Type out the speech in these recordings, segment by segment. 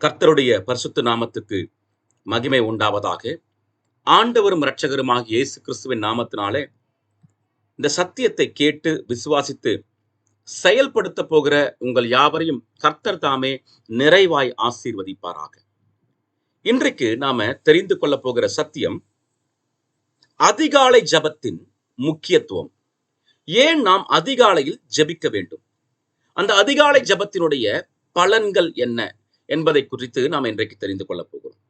கர்த்தருடைய பரிசுத்த நாமத்துக்கு மகிமை உண்டாவதாக. ஆண்டவரும் இரட்சகருமாக இயேசு கிறிஸ்துவின் நாமத்தினாலே இந்த சத்தியத்தை கேட்டு விசுவாசித்து செயல்படுத்த போகிற உங்கள் யாவரையும் கர்த்தர் தாமே நிறைவாய் ஆசீர்வதிப்பாராக. இன்றைக்கு நாம தெரிந்து கொள்ள போகிற சத்தியம் அதிகாலை ஜபத்தின் முக்கியத்துவம். ஏன் நாம் அதிகாலையில் ஜெபிக்க வேண்டும்? அந்த அதிகாலை ஜபத்தினுடைய பலன்கள் என்ன? என்பதை குறித்து நாம் இன்றைக்கு தெரிந்து கொள்ளப் போகிறோம்.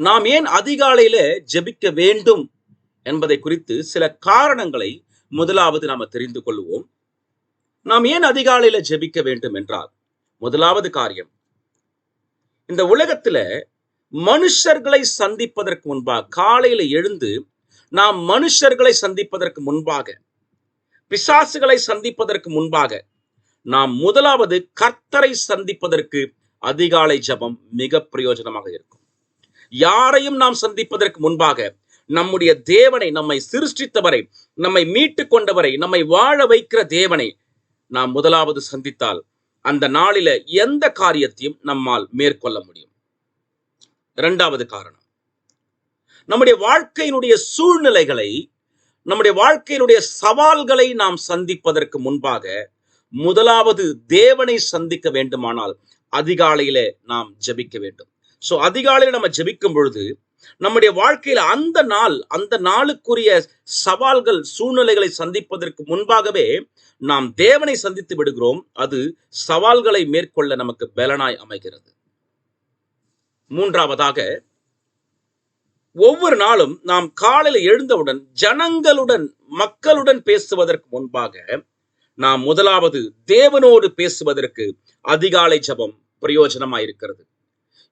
நாம் ஏன் அதிகாலையில ஜெபிக்க வேண்டும் என்பதை குறித்து சில காரணங்களை முதலாவது நாம தெரிந்து கொள்வோம். நாம் ஏன் அதிகாலையில ஜெபிக்க வேண்டும் என்றால் முதலாவது காரியம் இந்த உலகத்துல மனுஷர்களை சந்திப்பதற்கு முன்பாக காலையில எழுந்து நாம் மனுஷர்களை சந்திப்பதற்கு முன்பாக பிசாசுகளை சந்திப்பதற்கு முன்பாக நாம் முதலாவது கர்த்தரை சந்திப்பதற்கு அதிகாலை ஜபம் மிக பிரயோஜனமாக இருக்கும். யாரையும் நாம் சந்திப்பதற்கு முன்பாக நம்முடைய தேவனை நம்மை சிருஷ்டித்தவரை நம்மை மீட்டு கொண்டவரை நம்மை வாழ வைக்கிற தேவனை நாம் முதலாவது சந்தித்தால் அந்த நாளில எந்த காரியத்தையும் நம்மால் மேற்கொள்ள முடியும். இரண்டாவது காரணம் நம்முடைய வாழ்க்கையினுடைய சூழ்நிலைகளை நம்முடைய வாழ்க்கையினுடைய சவால்களை நாம் சந்திப்பதற்கு முன்பாக முதலாவது தேவனை சந்திக்க வேண்டுமானால் அதிகாலையில நாம் ஜெபிக்க வேண்டும். சோ அதிகாலையில நம்ம ஜபிக்கும் பொழுது நம்முடைய வாழ்க்கையில அந்த நாள் அந்த நாளுக்குரிய சவால்கள் சூழ்நிலைகளை சந்திப்பதற்கு முன்பாகவே நாம் தேவனை சந்தித்து விடுகிறோம். அது சவால்களை மேற்கொள்ள நமக்கு பலனாய் அமைகிறது. மூன்றாவதாக ஒவ்வொரு நாளும் நாம் காலையில் எழுந்தவுடன் ஜனங்களுடன் மக்களுடன் பேசுவதற்கு முன்பாக நாம் முதலாவது தேவனோடு பேசுவதற்கு அதிகாலை ஜபம் பிரயோஜனமாயிருக்கிறது.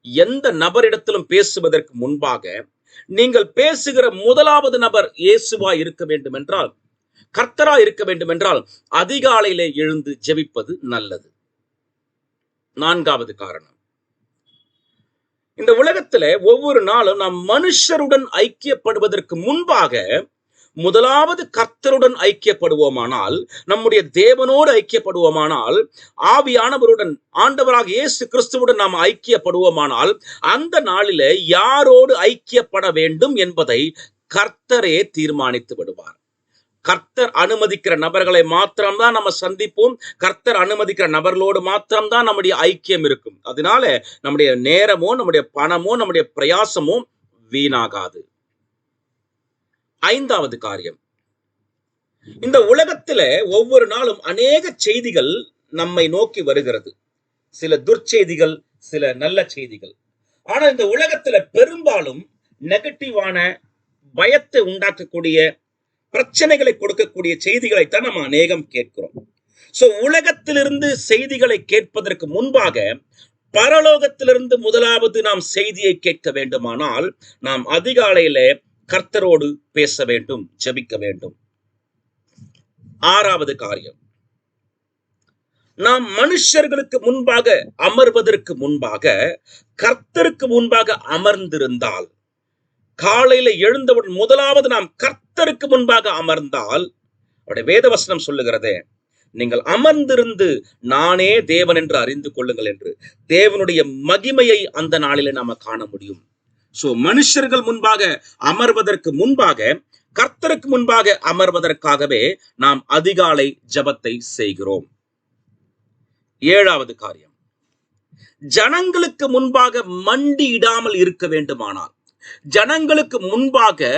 எந்த நபரிடத்திலும் பேசுவதற்கு முன்பாக நீங்கள் பேசுகிற முதலாவது நபர் இயேசுவா இருக்க வேண்டும் என்றால் கர்த்தரா இருக்க வேண்டும் என்றால் அதிகாலையிலே எழுந்து ஜெபிப்பது நல்லது. நான்காவது காரணம். இந்த உலகத்துல ஒவ்வொரு நாளும் நாம் மனுஷருடன் ஐக்கியப்படுவதற்கு முன்பாக முதலாவது கர்த்தருடன் ஐக்கியப்படுவோமானால் நம்முடைய தேவனோடு ஐக்கியப்படுவோமானால் ஆவியானவருடன் ஆண்டவராக இயேசு கிறிஸ்துவுடன் நாம் ஐக்கியப்படுவோமானால் அந்த நாளிலே யாரோடு ஐக்கியப்பட வேண்டும் என்பதை கர்த்தரே தீர்மானித்து விடுவார். கர்த்தர் அனுமதிக்கிற நபர்களை மாத்திரம்தான் நம்ம சந்திப்போம். கர்த்தர் அனுமதிக்கிற நபர்களோடு மாத்திரம்தான் நம்முடைய ஐக்கியம் இருக்கும். அதனால நம்முடைய நேரமோ நம்முடைய பணமோ நம்முடைய பிரயாசமோ வீணாகாது. ஐந்தாவது காரியம். இந்த உலகத்துல ஒவ்வொரு நாளும் அநேக செய்திகள் நம்மை நோக்கி வருகிறது. சில துர்ச்செய்திகள் சில நல்ல செய்திகள். ஆனா இந்த உலகத்துல பெரும்பாலும் நெகட்டிவான பயத்தை உண்டாக்கக்கூடிய பிரச்சனைகளை கொடுக்கக்கூடிய செய்திகளைத்தான் நம்ம அநேகம் கேட்கிறோம். சோ உலகத்திலிருந்து செய்திகளை கேட்பதற்கு முன்பாக பரலோகத்திலிருந்து முதலாவது நாம் செய்தியை கேட்க வேண்டுமானால் நாம் அதிகாலையில கர்த்தரோடு பேச வேண்டும் ஜபிக்க வேண்டும். ஆறாவது காரியம். நாம் மனுஷர்களுக்கு முன்பாக அமர்வதற்கு முன்பாக கர்த்தருக்கு முன்பாக அமர்ந்திருந்தால் காலையில எழுந்தவுடன் முதலாவது நாம் கர்த்தருக்கு முன்பாக அமர்ந்தால் அவருடைய வேதவசனம் சொல்லுகிறதே நீங்கள் அமர்ந்திருந்து நானே தேவன் என்று அறிந்து கொள்ளுங்கள் என்று தேவனுடைய மகிமையை அந்த நாளில நாம காண முடியும். சோ மனுஷர்கள் முன்பாக அமர்வதற்கு முன்பாக கர்த்தருக்கு முன்பாக அமர்வதற்காகவே நாம் அதிகாலை ஜபத்தை செய்கிறோம். ஏழாவது காரியம். ஜனங்களுக்கு முன்பாக மண்டியிடாமல் இருக்க வேண்டுமானால் ஜனங்களுக்கு முன்பாக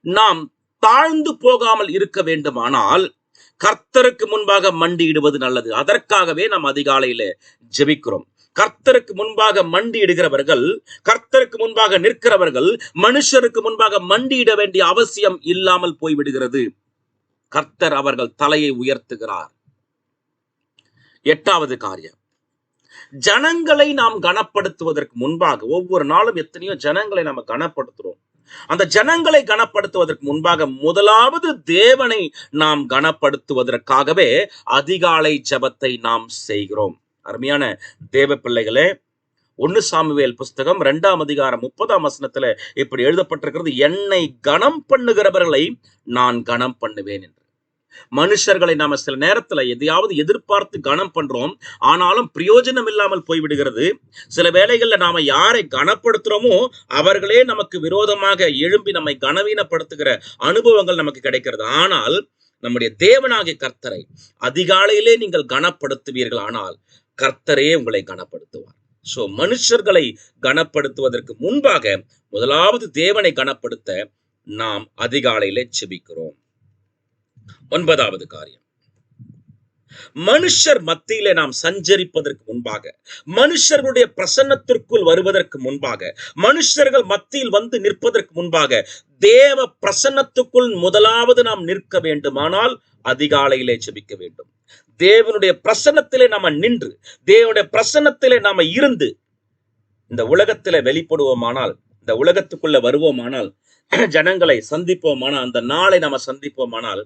நாம் தாழ்ந்து போகாமல் இருக்க வேண்டுமானால் கர்த்தருக்கு முன்பாக மண்டியிடுவது நல்லது. அதற்காகவே நாம் அதிகாலையில ஜெபிக்கிறோம். கர்த்தருக்கு முன்பாக மண்டியிடுகிறவர்கள் கர்த்தருக்கு முன்பாக நிற்கிறவர்கள் மனுஷருக்கு முன்பாக மண்டியிட வேண்டிய அவசியம் இல்லாமல் போய்விடுகிறது. கர்த்தர் அவர்கள் தலையை உயர்த்துகிறார். எட்டாவது காரியம். ஜனங்களை நாம் கனப்படுத்துவதற்கு முன்பாக ஒவ்வொரு நாளும் எத்தனையோ ஜனங்களை நாம் கனப்படுத்துறோம். அந்த ஜனங்களை கனப்படுத்துவதற்கு முன்பாக முதலாவது தேவனை நாம் கனப்படுத்துவதற்காகவே அதிகாலை ஜபத்தை நாம் செய்கிறோம். அருமையான தேவ பிள்ளைகளே ஒன்னு சாமுவேல் புஸ்தகம் ரெண்டாம் அதிகாரம் முப்பதாம் வசனத்துல இப்படி எழுதப்பட்டிருக்கிறது என்னை கனம் பண்ணுகிறவர்களை நான் கனம் பண்ணுவேன் என்று. மனுஷர்களை நாம சில நேரத்துல எதையாவது எதிர்பார்த்து கனம் பண்றோம் ஆனாலும் பிரயோஜனம் இல்லாமல் போய்விடுகிறது. சில வேளைகள்ல நாம யாரை கனப்படுத்துறோமோ அவர்களே நமக்கு விரோதமாக எழும்பி நம்மை கனவீனப்படுத்துகிற அனுபவங்கள் நமக்கு கிடைக்கிறது. ஆனால் நம்முடைய தேவனாகிய கர்த்தரை அதிகாலையிலே நீங்கள் கனப்படுத்துவீர்கள் ஆனால் கர்த்தரே உங்களை கனப்படுத்துவார். சோ மனுஷர்களை கனப்படுத்துவதற்கு முன்பாக முதலாவது தேவனை கனப்படுத்த நாம் அதிகாலையிலே செபிக்கிறோம். ஒன்பதாவது காரியம். மனுஷர் மத்தியிலே நாம் சஞ்சரிப்பதற்கு முன்பாக மனுஷர்களுடைய பிரசன்னத்திற்குள் வருவதற்கு முன்பாக மனுஷர்கள் மத்தியில் வந்து நிற்பதற்கு முன்பாக தேவ பிரசன்னத்துக்குள் முதலாவது நாம் நிற்க வேண்டுமானால் அதிகாலையிலே செபிக்க வேண்டும். தேவனுடைய பிரசன்னத்திலே நாம நின்று தேவனுடைய பிரசன்னத்திலே நாம இருந்து இந்த உலகத்திலே வெளிப்படுவோமானால் இந்த உலகத்துக்குள்ள வருவோமானால் ஜனங்களை சந்திப்போமானால் அந்த நாளை நாம சந்திப்போமானால்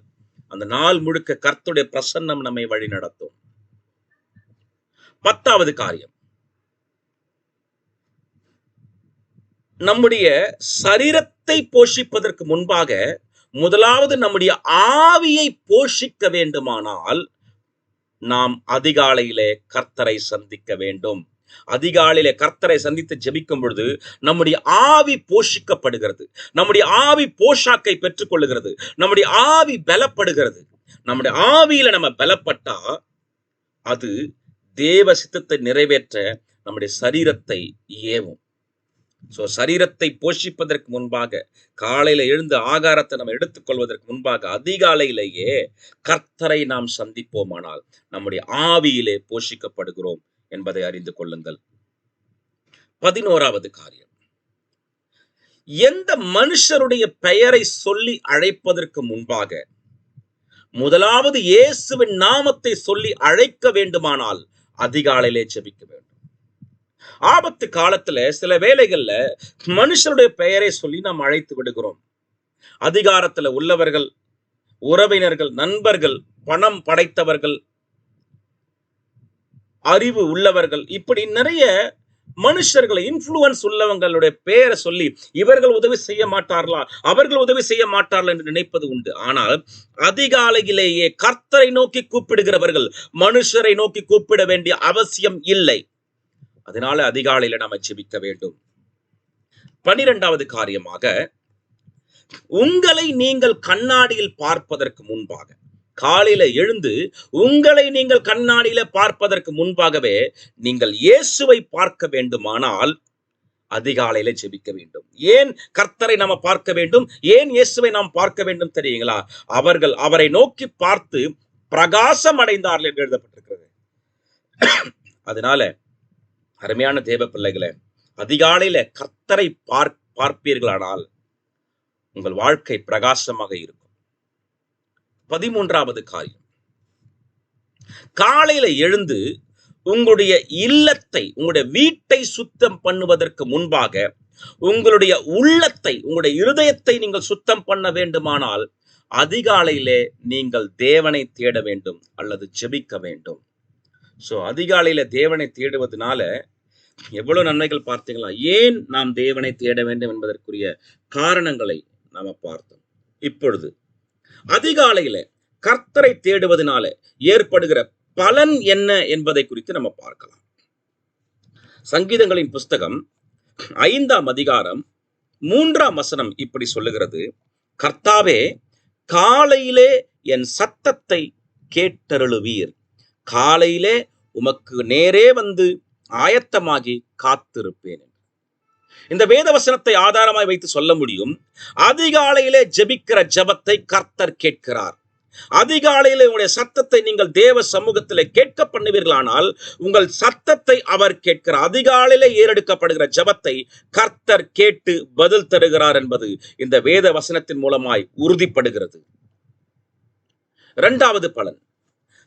அந்த நாள் முழுக்க கர்த்துடைய பிரசன்னம் நம்மை வழி நடத்தும். பத்தாவது காரியம். நம்முடைய சரீரத்தை போஷிப்பதற்கு முன்பாக முதலாவது நம்முடைய ஆவியை போஷிக்க வேண்டுமானால் நாம் அதிகாலையிலே கர்த்தரை சந்திக்க வேண்டும். அதிகாலையில கர்த்தரை சந்தித்து ஜெபிக்கும் பொழுது நம்முடைய ஆவி போஷிக்கப்படுகிறது. நம்முடைய ஆவி போஷாக்கை பெற்றுக்கொள்ளுகிறது. நம்முடைய ஆவி பலப்படுகிறது. நம்முடைய ஆவியில நம்ம பலப்பட்டா அது தேவ சித்தத்தை நிறைவேற்ற நம்முடைய சரீரத்தை ஏவும். சோ சரீரத்தை போஷிப்பதற்கு முன்பாக காலையில எழுந்து ஆகாரத்தை நம்ம எடுத்துக்கொள்வதற்கு முன்பாக அதிகாலையிலேயே கர்த்தரை நாம் சந்திப்போமானால் நம்முடைய ஆவியிலே போஷிக்கப்படுகிறோம். என்பதை அறிந்து கொள்ளுங்கள். பதினோராவது காரியம். எந்த மனுஷருடைய பெயரை சொல்லி அழைப்பதற்கு முன்பாக முதலாவது இயேசுவின் நாமத்தை சொல்லி அழைக்க வேண்டுமானால் அதிகாலையிலே ஜெபிக்க வேண்டும். ஆபத்து காலத்துல சில வேளைகள்ல மனுஷருடைய பெயரை சொல்லி நாம் அழைத்து விடுகிறோம். அதிகாரத்துல உள்ளவர்கள் உறவினர்கள் நண்பர்கள் பணம் படைத்தவர்கள் அறிவு உள்ளவர்கள். இப்படி நிறைய மனுஷர்களை இன்ஃப்ளூயன்ஸ் உள்ளவங்களுடைய பெயரை சொல்லி இவர்கள் உதவி செய்ய மாட்டார்களா? அவர்கள் உதவி செய்ய மாட்டார்கள் என்று நினைப்பது உண்டு. ஆனால் அதிகாலையிலேயே கர்த்தரை நோக்கி கூப்பிடுகிறவர்கள் மனுஷரை நோக்கி கூப்பிட வேண்டிய அவசியம் இல்லை. அதனால அதிகாலையில நாம ஜெபிக்க வேண்டும். பனிரெண்டாவது காரியமாக உங்களை நீங்கள் கண்ணாடியில் பார்ப்பதற்கு முன்பாக காலையில எழுந்து உங்களை நீங்கள் கண்ணாடியில பார்ப்பதற்கு முன்பாகவே நீங்கள் இயேசுவை பார்க்க வேண்டுமானால் அதிகாலையில ஜெபிக்க வேண்டும். ஏன் கர்த்தரை நாம பார்க்க வேண்டும்? ஏன் இயேசுவை நாம் பார்க்க வேண்டும் தெரியுங்களா? அவர்கள் அவரை நோக்கி பார்த்து பிரகாசம் அடைந்தார்கள் என்று எழுதப்பட்டிருக்கிறது. அதனால அருமையான தேவ பிள்ளைகளை அதிகாலையில கர்த்தரை பார் பார்ப்பீர்களானால் உங்கள் வாழ்க்கை பிரகாசமாக இருக்கும். பதிமூன்றாவது காரியம். காலையில எழுந்து உங்களுடைய இல்லத்தை உங்களுடைய வீட்டை சுத்தம் பண்ணுவதற்கு முன்பாக உங்களுடைய உள்ளத்தை உங்களுடைய இருதயத்தை நீங்கள் சுத்தம் பண்ண வேண்டுமானால் அதிகாலையிலே நீங்கள் தேவனை தேட வேண்டும் அல்லது ஜெபிக்க வேண்டும். ஸோ அதிகாலையில தேவனை தேடுவதனால எவ்வளவு நன்மைகள் பார்த்தீங்களா? ஏன் நாம் தேவனை தேட வேண்டும் என்பதற்குரிய காரணங்களை நாம பார்த்தோம். இப்பொழுது அதிகாலையில கர்த்தரை தேடுவதனால ஏற்படுகிற பலன் என்ன என்பதை குறித்து நம்ம பார்க்கலாம். சங்கீதங்களின் புஸ்தகம் ஐந்தாம் அதிகாரம் மூன்றாம் வசனம் இப்படி சொல்லுகிறது. கர்த்தாவே காலையிலே என் சத்தத்தை கேட்டருளுவீர். காலையிலே உமக்கு நேரே வந்து ஆயத்தமாகி காத்திருப்பேன். இந்த வேத வசனத்தை ஆதாரமாய் வைத்து சொல்ல முடியும் அதிகாலையிலே ஜெபிக்கிற ஜெபத்தை கர்த்தர் கேட்கிறார். அதிகாலையில உங்களுடைய சத்தத்தை நீங்கள் தேவ சமூகத்தில் கேட்க பண்ணுவீர்களானால் உங்கள் சத்தத்தை அவர் கேட்கிறார். அதிகாலையில ஏறெடுக்கப்படுகிற ஜெபத்தை கர்த்தர் கேட்டு பதில் தருகிறார் என்பது இந்த வேத வசனத்தின் மூலமாய் உறுதிப்படுகிறது. இரண்டாவது பலன்.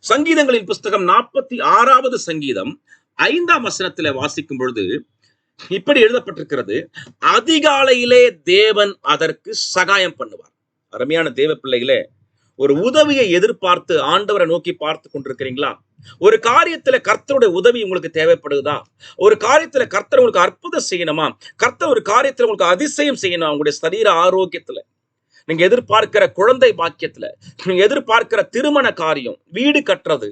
சங்கீதங்களின் புஸ்தகம் நாற்பத்தி ஆறாவது சங்கீதம் ஐந்தாம் வசனத்தில் வாசிக்கும் பொழுது இப்படி எழுதப்பட்டிருக்கிறது அதிகாலையிலே தேவன் அதற்கு சகாயம் பண்ணுவார். அருமையான தேவ பிள்ளைகளே ஒரு உதவியை எதிர்பார்த்து ஆண்டவரை நோக்கி பார்த்து கொண்டிருக்கிறீங்களா? ஒரு காரியத்துல கர்த்தருடைய உதவி உங்களுக்கு தேவைப்படுதா? ஒரு காரியத்துல கர்த்தர் உங்களுக்கு அற்புதம் செய்யணுமா? கர்த்தர் ஒரு காரியத்துல உங்களுக்கு அதிசயம் செய்யணும்? உங்களுடைய சரீர ஆரோக்கியத்துல நீங்க எதிர்பார்க்கிற குழந்தை பாக்கியத்துல நீங்க எதிர்பார்க்கிற திருமண காரியம் வீடு கட்டுறது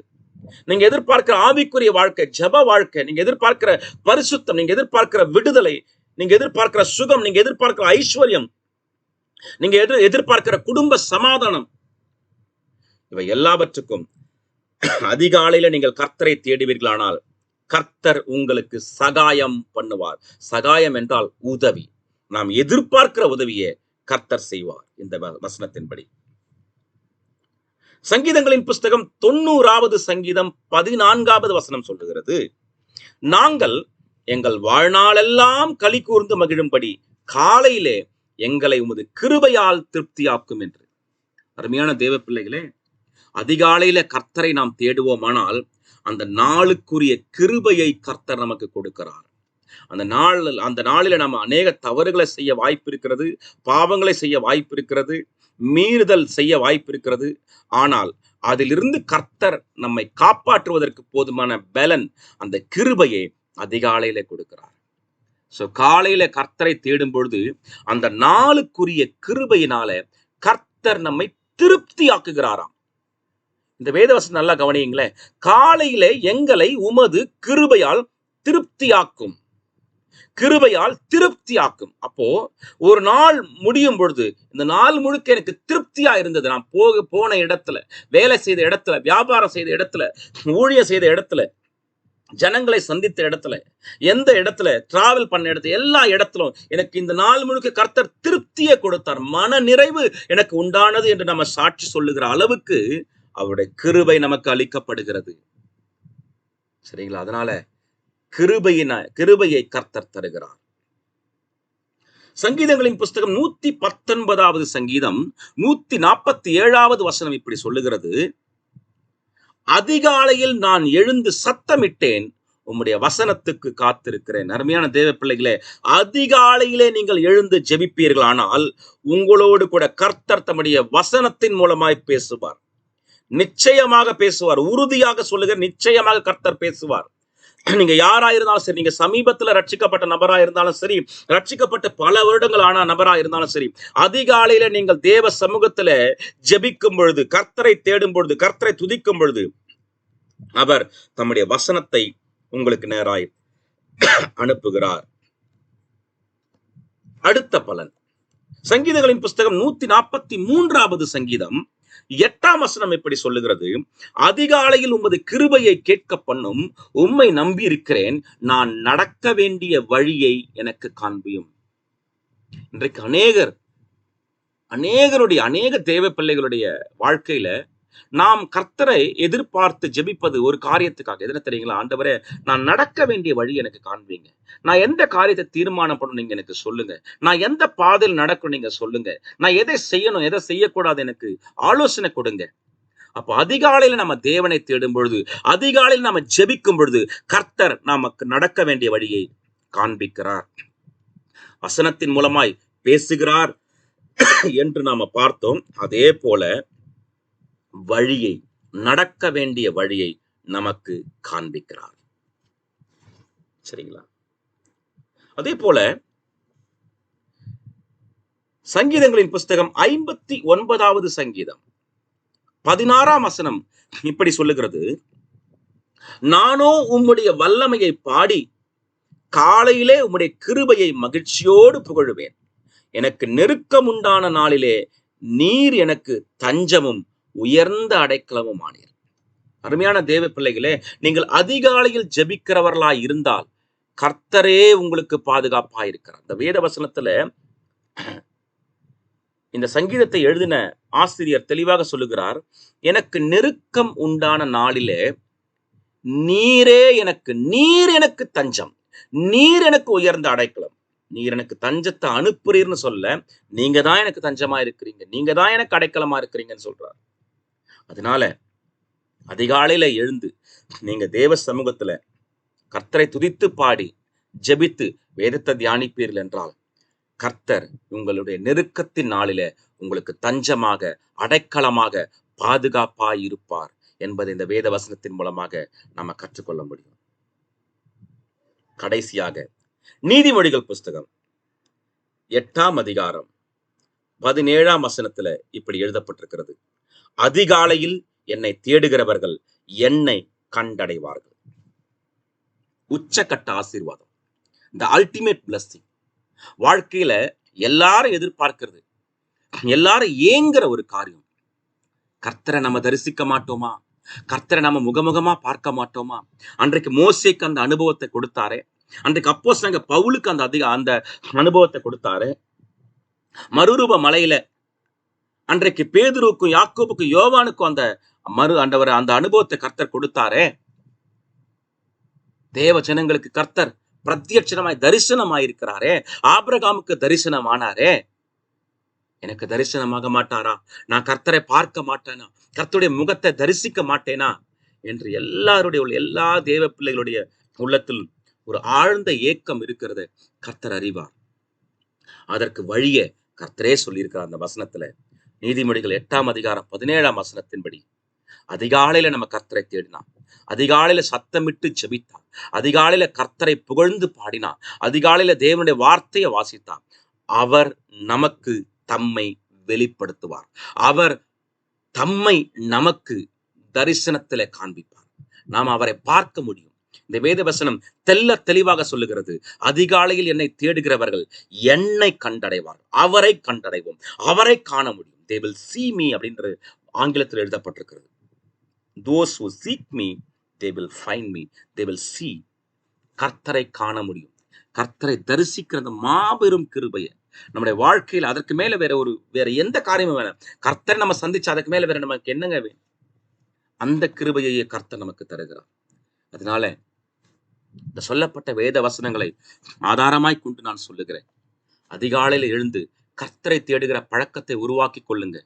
நீங்க எதிர்பார்க்கிற ஆவிக்குரிய வாழ்க்கை ஜப வாழ்க்கை நீங்க எதிர்பார்க்கிற பரிசுத்தம் நீங்க எதிர்பார்க்கிற விடுதலை நீங்க எதிர்பார்க்கிற சுகம் நீங்க எதிர்பார்க்கிற ஐஸ்வர்யம் நீங்க எதிர் எதிர்பார்க்கிற குடும்ப சமாதானம் இவை எல்லாவற்றுக்கும் அதிகாலையில நீங்கள் கர்த்தரை தேடுவீர்களானால் கர்த்தர் உங்களுக்கு சகாயம் பண்ணுவார். சகாயம் என்றால் உதவி. நாம் எதிர்பார்க்கிற உதவியை கர்த்தர் செய்வார். இந்த வசனத்தின்படி. சங்கீதங்களின் புஸ்தகம் தொண்ணூறாவது சங்கீதம் பதினான்காவது வசனம் சொல்லுகிறது. நாங்கள் எங்கள் வாழ்நாளெல்லாம் களி கூர்ந்து மகிழும்படி காலையிலே எங்களை உமது கிருபையால் திருப்தியாக்கும் என்று. அருமையான தேவ பிள்ளைகளே அதிகாலையில கர்த்தரை நாம் தேடுவோமானால் அந்த நாளுக்குரிய கிருபையை கர்த்தர் நமக்கு கொடுக்கிறார். அந்த நாள் அந்த நாளில நம்ம அநேக தவறுகளை செய்ய வாய்ப்பு இருக்கிறது பாவங்களை செய்ய வாய்ப்பு இருக்கிறது மீறுதல் செய்ய வாய்ப்பு இருக்கிறது ஆனால் அதிலிருந்து கர்த்தர் நம்மை காப்பாற்றுவதற்கு போதுமான பலன் அந்த கிருபையை அதிகாலையில கொடுக்கிறார். சோ காலையில கர்த்தரை தேடும் பொழுது அந்த நாளுக்குரிய கிருபையினால கர்த்தர் நம்மை திருப்தியாக்குகிறாராம். இந்த வேதவசம் நல்லா கவனியுங்களேன். காலையில எங்களை உமது கிருபையால் திருப்தியாக்கும். கிருபையால் திருப்தியாக்கும். அப்போ ஒரு நாள் முடியும் பொழுது இந்த நாள் முழுக்க எனக்கு திருப்தியா இருந்தது. நான் போக போன இடத்துல வேலை செய்த இடத்துல வியாபாரம் செய்த இடத்துல ஊழியர் செய்த இடத்துல ஜனங்களை சந்தித்த இடத்துல எந்த இடத்துல டிராவல் பண்ண இடத்துல எல்லா இடத்திலும் எனக்கு இந்த நாள் முழுக்க கர்த்தர் திருப்தியை கொடுத்தார். மன நிறைவு எனக்கு உண்டானது என்று நம்ம சாட்சி சொல்லுகிற அளவுக்கு அவருடைய கிருபை நமக்கு அளிக்கப்படுகிறது. சரிங்களா? அதனால கிருபையின கிருபையை கர்த்தர் தருகிறார். சங்கீதங்களின் புஸ்தகம் நூத்தி பத்தொன்பதாவது சங்கீதம் நூத்தி நாற்பத்தி ஏழாவது வசனம் இப்படி சொல்லுகிறது. அதிகாலையில் நான் எழுந்து சத்தமிட்டேன் உம்முடைய வசனத்துக்கு காத்திருக்கிறேன். அருமையான தேவ பிள்ளைகளே அதிகாலையிலே நீங்கள் எழுந்து ஜெபிப்பீர்களானால் உங்களோடு கூட கர்த்தர் தம்முடைய வசனத்தின் மூலமாய் பேசுவார். நிச்சயமாக பேசுவார். உறுதியாக சொல்லுகிற நிச்சயமாக கர்த்தர் பேசுவார். நீங்க யாரா இருந்தாலும் சரி நீங்க சமீபத்துல ரட்சிக்கப்பட்ட நபரா இருந்தாலும் சரி ரட்சிக்கப்பட்ட பல வருடங்கள் ஆன நபரா இருந்தாலும் சரி அதிகாலையில நீங்கள் தேவ சமூகத்துல ஜெபிக்கும் பொழுது கர்த்தரை தேடும் பொழுது கர்த்தரை துதிக்கும் பொழுது அவர் தம்முடைய வசனத்தை உங்களுக்கு நேராய் அனுப்புகிறார். அடுத்த பலன். சங்கீதங்களின் புஸ்தகம் நூத்தி நாற்பத்தி மூன்றாவது சங்கீதம். எட்டாம் வசனம் இப்படி சொல்லுகிறது. அதிகாலையில் உமது கிருபையை கேட்க பண்ணும் உம்மை நம்பி இருக்கிறேன் நான் நடக்க வேண்டிய வழியை எனக்கு காண்பியும். இன்றைக்கு அநேகர் அநேகருடைய அநேக தேவ பிள்ளைகளுடைய வாழ்க்கையில நாம் கர்த்தரை எதிர்பார்த்து ஜெபிப்பது ஒரு காரியத்துக்காக. எதுன தெரியுங்களா? ஆண்டவரே நான் நடக்க வேண்டிய வழி எனக்கு காண்பீங்க. நான் எந்த காரியத்தை தீர்மானம் பண்ணணும் நீங்க எனக்கு சொல்லுங்க. நான் எந்த பாதையில் நடக்கணும் நீங்க சொல்லுங்க. நான் எதை செய்யணும் எதை செய்யக்கூடாது எனக்கு ஆலோசனை கொடுங்க. அப்போ அதிகாலையில நம்ம தேவனை தேடும் பொழுது அதிகாலையில் நம்ம ஜெபிக்கும் பொழுது கர்த்தர் நமக்கு நடக்க வேண்டிய வழியை காண்பிக்கிறார். வசனத்தின் மூலமாய் பேசுகிறார் என்று நாம பார்த்தோம். அதே போல வழியை நடக்க வேண்டிய வழியை நமக்கு காண்பிக்கிறார். சரிங்களா? அதே போல சங்கீதங்களின் புஸ்தகம் ஐம்பத்தி ஒன்பதாவது சங்கீதம் பதினாறாம் வசனம் இப்படி சொல்லுகிறது. நானோ உம்முடைய வல்லமையை பாடி காலையிலே உம்முடைய கிருபையை மகிழ்ச்சியோடு புகழுவேன். எனக்கு நெருக்கம் உண்டான நாளிலே நீர் எனக்கு தஞ்சமும் உயர்ந்த அடைக்கலமும் ஆனீர் அருமையான தேவ பிள்ளைகளே நீங்கள் அதிகாலையில் ஜெபிக்கிறவர்களா இருந்தால் கர்த்தரே உங்களுக்கு பாதுகாப்பா இருக்கிறார் இந்த வேத வசனத்துல இந்த சங்கீதத்தை எழுதின ஆசிரியர் தெளிவாக சொல்லுகிறார் எனக்கு நெருக்கம் உண்டான நாளிலே நீரே எனக்கு நீர் எனக்கு தஞ்சம் நீர் எனக்கு உயர்ந்த அடைக்கலம். நீர் எனக்கு தஞ்சத்தை அனுப்புறீர்னு சொல்ல நீங்க தான் எனக்கு தஞ்சமா இருக்கிறீங்க நீங்க தான் எனக்கு அடைக்கலமா இருக்கிறீங்கன்னு சொல்றார். அதனால அதிகாலையில எழுந்து நீங்க தேவ சமூகத்துல கர்த்தரை துதித்து பாடி ஜெபித்து வேதத்தை தியானிப்பீர்கள் என்றால் கர்த்தர் உங்களுடைய நெருக்கத்தின் நாளில உங்களுக்கு தஞ்சமாக அடைக்கலமாக பாதுகாப்பாய் இருப்பார் என்பதை இந்த வேத வசனத்தின் மூலமாக நாம கற்றுக்கொள்ள முடியும். கடைசியாக நீதிமொழிகள் புஸ்தகம் எட்டாம் அதிகாரம் பதினேழாம் வசனத்துல இப்படி எழுதப்பட்டிருக்கிறது. அதிகாலையில் என்னை தேடுகிறவர்கள் என்னை கண்டடைவார்கள். உச்சக்கட்ட ஆசீர்வாதம். இந்த அல்டிமேட் பிளஸ்ஸிங் வாழ்க்கையில எல்லாரும் எதிர்பார்க்கிறது. எல்லாரும் ஏங்குற ஒரு காரியம். கர்த்தரை நம்ம தரிசிக்க மாட்டோமா? கர்த்தரை நம்ம முகமுகமா பார்க்க மாட்டோமா? அன்றைக்கு மோசைக்கு அந்த அனுபவத்தை கொடுத்தாரே. அன்றைக்கு அப்போ சங்க பவுலுக்கு அந்த அதிக அந்த அனுபவத்தை கொடுத்தாரு. மறுரூப மலையில அன்றைக்கு பேதுருவுக்கும் யாக்கோபுக்கும் யோவானுக்கும் அந்த மறு ஆண்டவர் அந்த அனுபவத்தை கர்த்தர் கொடுத்தாரே. தேவ ஜனங்களுக்கு கர்த்தர் பிரத்யட்சணமாய் தரிசனமாயிருக்கிறாரே. ஆபிரகாமுக்கு தரிசனமானாரே. எனக்கு தரிசனமாக மாட்டாரா? நான் கர்த்தரை பார்க்க மாட்டேனா? கர்த்தருடைய முகத்தை தரிசிக்க மாட்டேனா? என்று எல்லாருடைய உள்ள- எல்லா தேவ பிள்ளைகளுடைய உள்ளத்தில் ஒரு ஆழ்ந்த ஏக்கம் இருக்கிறது. கர்த்தர் அறிவார். அதற்கு வழியை கர்த்தரே சொல்லியிருக்கிறார் அந்த வசனத்துல நீதிமொழிகள் எட்டாம் அதிகாரம் பதினேழாம் வசனத்தின்படி அதிகாலையில நம்ம கர்த்தரை தேடினான் அதிகாலையில சத்தமிட்டு செபித்தான் அதிகாலையில கர்த்தரை புகழ்ந்து பாடினான் அதிகாலையில தேவனுடைய வார்த்தையை வாசித்தான் அவர் நமக்கு தம்மை வெளிப்படுத்துவார். அவர் தம்மை நமக்கு தரிசனத்திலே காண்பிப்பார். நாம் அவரை பார்க்க முடியும். இந்த வேத வசனம் தெல்ல தெளிவாக சொல்லுகிறது. அதிகாலையில் என்னை தேடுகிறவர்கள் என்னை கண்டடைவார் அவரை கண்டடைவோம். அவரை காண முடியும். தே வில் சீ மீ அப்படின்ற ஆங்கிலத்தில் எழுதப்பட்டிருக்கிறது. Those who seek me they will find me they will see கர்த்தரை காண முடியும். கர்த்தரை தரிசிக்கிற அந்த மாபெரும் கிருபையை நம்முடைய வாழ்க்கையில் அதற்கு மேல வேற ஒரு வேற எந்த காரியமும் வேணாம். கர்த்தரை நம்ம சந்திச்சு அதுக்கு மேல வேற நமக்கு என்னங்க வேணும்? அந்த கிருபையையே கர்த்தர் நமக்கு தருகிறார். அதனால இந்த சொல்லப்பட்ட வேத வசனங்களை ஆதாரமாய் கொண்டு நான் சொல்லுகிறேன். அதிகாலையில் எழுந்து கர்த்தரை தேடுகிற பழக்கத்தை உருவாக்கி கொள்ளுங்க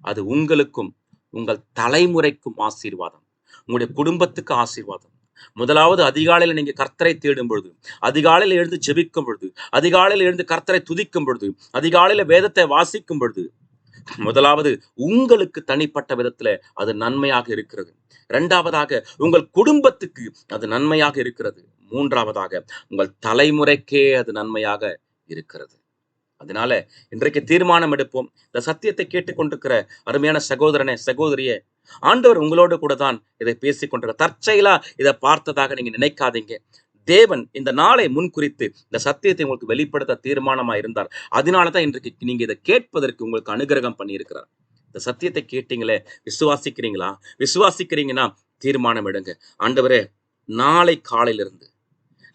அது உங்களுக்கும் உங்கள் தலைமுறைக்கும் ஆசீர்வாதம். உங்களுடைய குடும்பத்துக்கு ஆசீர்வாதம். முதலாவது அதிகாலையில் நீங்க கர்த்தரை தேடும் பொழுது அதிகாலையில் எழுந்து ஜெபிக்கும் பொழுது அதிகாலையில் எழுந்து கர்த்தரை துதிக்கும் பொழுது அதிகாலையில வேதத்தை வாசிக்கும் பொழுது முதலாவது உங்களுக்கு தனிப்பட்ட விதத்துல அது நன்மையாக இருக்கிறது. இரண்டாவதாக உங்கள் குடும்பத்துக்கு அது நன்மையாக இருக்கிறது. மூன்றாவதாக உங்கள் தலைமுறைக்கே அது நன்மையாக இருக்கிறது. அதனால இன்றைக்கு தீர்மானம் எடுப்போம். இந்த சத்தியத்தை கேட்டுக்கொண்டிருக்கிற அருமையான சகோதரனே சகோதரியே ஆண்டவர் உங்களோடு கூட தான் இதை பேசிக்கொண்டிருக்க தற்செயலா இதை பார்த்ததாக நீங்க நினைக்காதீங்க. தேவன் இந்த நாளை முன்குறித்து இந்த சத்தியத்தை உங்களுக்கு வெளிப்படுத்த தீர்மானமா இருந்தார். அதனால தான் இன்றைக்கு நீங்க இதை கேட்பதற்கு உங்களுக்கு அனுகிரகம் பண்ணியிருக்கிறார். இந்த சத்தியத்தை கேட்டீங்களே விசுவாசிக்கிறீங்களா? விசுவாசிக்கிறீங்கன்னா தீர்மானம் எடுங்க. ஆண்டவரே நாளை காலையிலிருந்து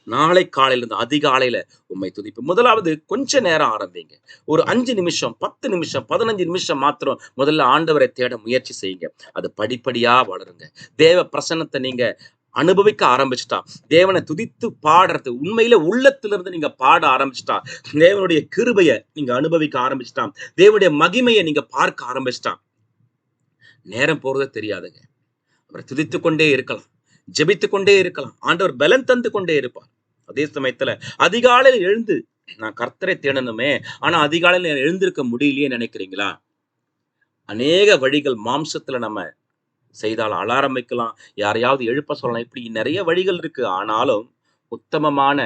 நாளை காலையிலிருந்து அதிகாலையில உண்மை துதிப்பு முதலாவது கொஞ்ச நேரம் ஆரம்பிங்க. ஒரு அஞ்சு நிமிஷம் பத்து நிமிஷம் பதினஞ்சு நிமிஷம் மாத்திரம் முதல்ல ஆண்டவரை தேட முயற்சி செய்யுங்க. அது படிப்படியா வளருங்க. தேவ பிரசன்னத்தை நீங்க அனுபவிக்க ஆரம்பிச்சிட்டா. தேவனை துதித்து பாடுறது உண்மையில உள்ளத்திலிருந்து நீங்க பாட ஆரம்பிச்சிட்டா. தேவனுடைய கிருபையை நீங்க அனுபவிக்க ஆரம்பிச்சிட்டான் தேவனுடைய மகிமையை நீங்க பார்க்க ஆரம்பிச்சிட்டான் நேரம் போறதே தெரியாதுங்க. அவரை துதித்து கொண்டே இருக்கலாம். ஜெபித்து கொண்டே இருக்கலாம். ஆண்டவர் பலன் தந்து கொண்டே இருப்பார். அதே சமயத்துல அதிகாலையில் எழுந்து நான் கர்த்தரை தேடணுமே ஆனா அதிகாலையில் எழுந்திருக்க முடியலையே நினைக்கிறீங்களா? அநேக வழிகள் மாம்சத்துல நம்ம செய்தால் அலாரம் வைக்கலாம் யாரையாவது எழுப்ப சொல்லலாம் இப்படி நிறைய வழிகள் இருக்கு. ஆனாலும் உத்தமமான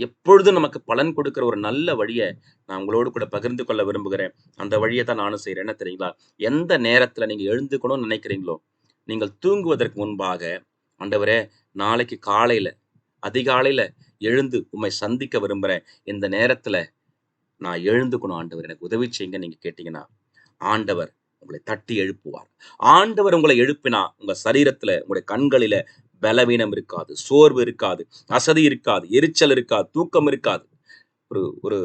எப்பொழுதும் நமக்கு பலன் கொடுக்கிற ஒரு நல்ல வழியை நான் உங்களோடு கூட பகிர்ந்து கொள்ள விரும்புகிறேன். அந்த வழியை தான் நானும் செய்கிறேன் என்ன தெரியுங்களா? எந்த நேரத்தில் நீங்கள் எழுந்துக்கணும்னு நினைக்கிறீங்களோ நீங்கள் தூங்குவதற்கு முன்பாக ஆண்டவரே நாளைக்கு காலையில் அதிகாலையில் எழுந்து உம்மை சந்திக்க விரும்புகிறேன். இந்த நேரத்தில் நான் எழுந்துக்கணும் ஆண்டவர். எனக்கு உதவி செய்யுங்க நீங்க கேட்டிங்கன்னா. ஆண்டவர் உங்களை தட்டி எழுப்புவார். ஆண்டவர் உங்களை எழுப்பினா உங்க சரீரத்துல உங்களுடைய கண்களில பலவீனம் இருக்காது சோர்வு இருக்காது அசதி இருக்காது எரிச்சல் இருக்காது தூக்கம் இருக்காது. ஒரு ஒரு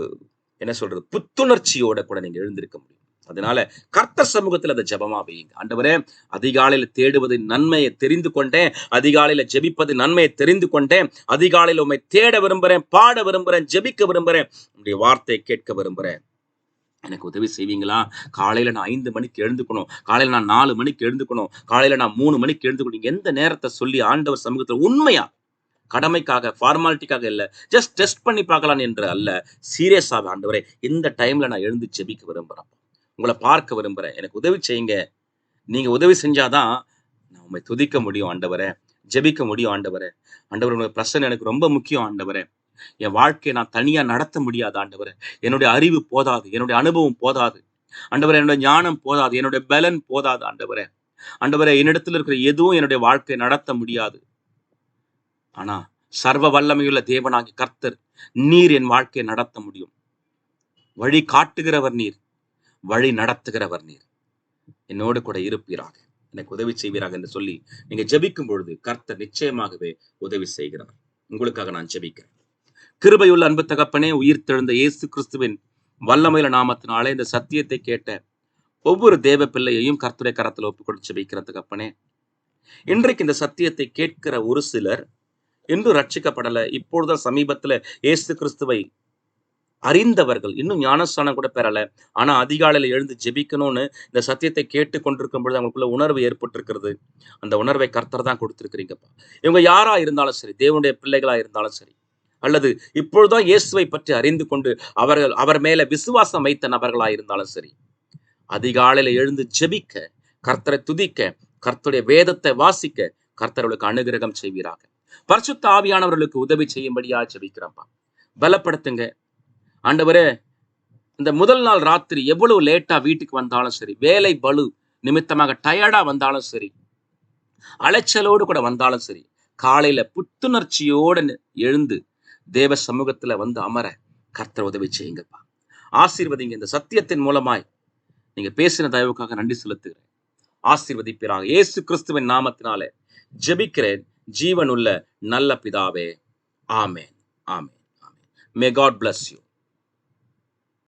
என்ன சொல்றது புத்துணர்ச்சியோட கூட நீங்க எழுந்திருக்க முடியும். அதனால கர்த்த சமூகத்துல அதை ஜபமா வையுங்க. ஆண்டவரே அதிகாலையில தேடுவது நன்மையை தெரிந்து கொண்டேன். அதிகாலையில ஜெபிப்பது நன்மையை தெரிந்து கொண்டேன். அதிகாலையில உண்மை தேட விரும்புறேன் பாட விரும்புறேன் ஜெபிக்க விரும்புறேன். உங்களுடைய வார்த்தையை கேட்க விரும்புறேன். எனக்கு உதவி செய்வீங்களா? காலையில் நான் ஐந்து மணிக்கு எழுந்துக்கணும். காலையில் நான் நாலு மணிக்கு எழுந்துக்கணும். காலையில் நான் மூணு மணிக்கு எழுந்துக்கணும். எந்த நேரத்தை சொல்லி ஆண்டவர் சமூகத்தில் உண்மையா? கடமைக்காக ஃபார்மாலிட்டிக்காக இல்லை. ஜஸ்ட் டெஸ்ட் பண்ணி பார்க்கலாம் என்று அல்ல. சீரியஸாக ஆண்டவரே இந்த டைமில் நான் எழுந்து ஜெபிக்க விரும்புகிறேன் உங்களை பார்க்க விரும்புறேன். எனக்கு உதவி செய்யுங்க. நீங்கள் உதவி செஞ்சாதான் நான் உண்மை துதிக்க முடியும் ஆண்டவரை. ஜெபிக்க முடியும் ஆண்டவரே. ஆண்டவர் உங்களுடைய பிரச்சனை எனக்கு ரொம்ப முக்கியம் ஆண்டவரே. என் வாழ்க்கையை நான் தனியா நடத்த முடியாது ஆண்டவர். என்னுடைய அறிவு போதாது என்னுடைய அனுபவம் போதாது. ஆண்டவரே என்னுடைய ஞானம் போதாது என்னுடைய பலன் போதாது ஆண்டவரே. ஆண்டவரே என்னிடத்தில் இருக்கிற எதுவும் என்னுடைய வாழ்க்கையை நடத்த முடியாது. ஆனா சர்வ வல்லமையுள்ள தேவனாகி கர்த்தர் நீர் என் வாழ்க்கையை நடத்த முடியும். வழி காட்டுகிறவர் நீர் வழி நடத்துகிறவர் நீர். என்னோடு கூட இருப்பீராக. எனக்கு உதவி செய்வீராக என்று சொல்லி நீங்க ஜெபிக்கும் பொழுது கர்த்தர் நிச்சயமாகவே உதவி செய்கிறார். உங்களுக்காக நான் ஜெபிக்கிறேன். கிருபையுள்ள அன்பு தகப்பனே உயிர் தெழுந்த இயேசு கிறிஸ்துவின் வல்லமையில நாமத்தினாலே இந்த சத்தியத்தை கேட்ட ஒவ்வொரு தேவ பிள்ளையையும் கர்த்துரை கரத்தில் ஒப்பு கொடுத்து ஜெபிக்கிற தகப்பனே. இன்றைக்கு இந்த சத்தியத்தை கேட்கிற ஒரு சிலர் இன்னும் ரட்சிக்கப்படலை. இப்பொழுதுதான் சமீபத்தில் இயேசு கிறிஸ்துவை அறிந்தவர்கள் இன்னும் ஞானஸ்தானம் கூட பெறலை. ஆனால் அதிகாலையில் எழுந்து ஜெபிக்கணும்னு இந்த சத்தியத்தை கேட்டு கொண்டிருக்கும் பொழுது அவங்களுக்குள்ள உணர்வு ஏற்பட்டிருக்கிறது. அந்த உணர்வை கர்த்தர் தான் கொடுத்துருக்குறீங்கப்பா. இவங்க யாராக இருந்தாலும் சரி தேவனுடைய பிள்ளைகளாக இருந்தாலும் சரி அல்லது இப்பொழுதுதான் இயேசுவை பற்றி அறிந்து கொண்டு அவர்கள் அவர் மேல விசுவாசம் வைத்த நபர்களா இருந்தாலும் சரி. அதிகாலையில எழுந்து ஜெபிக்க கர்த்தரை துதிக்க கர்த்தருடைய வேதத்தை வாசிக்க கர்த்தர்களுக்கு அனுகிரகம் செய்வீராக. பரிசுத்த ஆவியானவர்களுக்கு உதவி செய்யும்படியா ஜெபிக்கிறப்பா பலப்படுத்துங்க. ஆண்டவரே இந்த முதல் நாள் ராத்திரி எவ்வளவு லேட்டா வீட்டுக்கு வந்தாலும் சரி வேலை பலு நிமித்தமாக டயர்டா வந்தாலும் சரி அலைச்சலோடு கூட வந்தாலும் சரி காலையில புத்துணர்ச்சியோடு எழுந்து தேவ சமூகத்துல வந்து அமர கர்த்தர் உதவி செய்யுங்கப்பா. ஆசீர்வதிங்க இந்த சத்தியத்தின் மூலமாய். நீங்க பேசின தயவுக்காக நன்றி செலுத்துகிறேன். ஆசீர்வதிப்பீராக. இயேசு கிறிஸ்துவின் நாமத்தினாலே ஜெபிக்கிறேன். ஜீவனுள்ள நல்ல பிதாவே. ஆமேன். ஆமேன். ஆமேன். May God bless you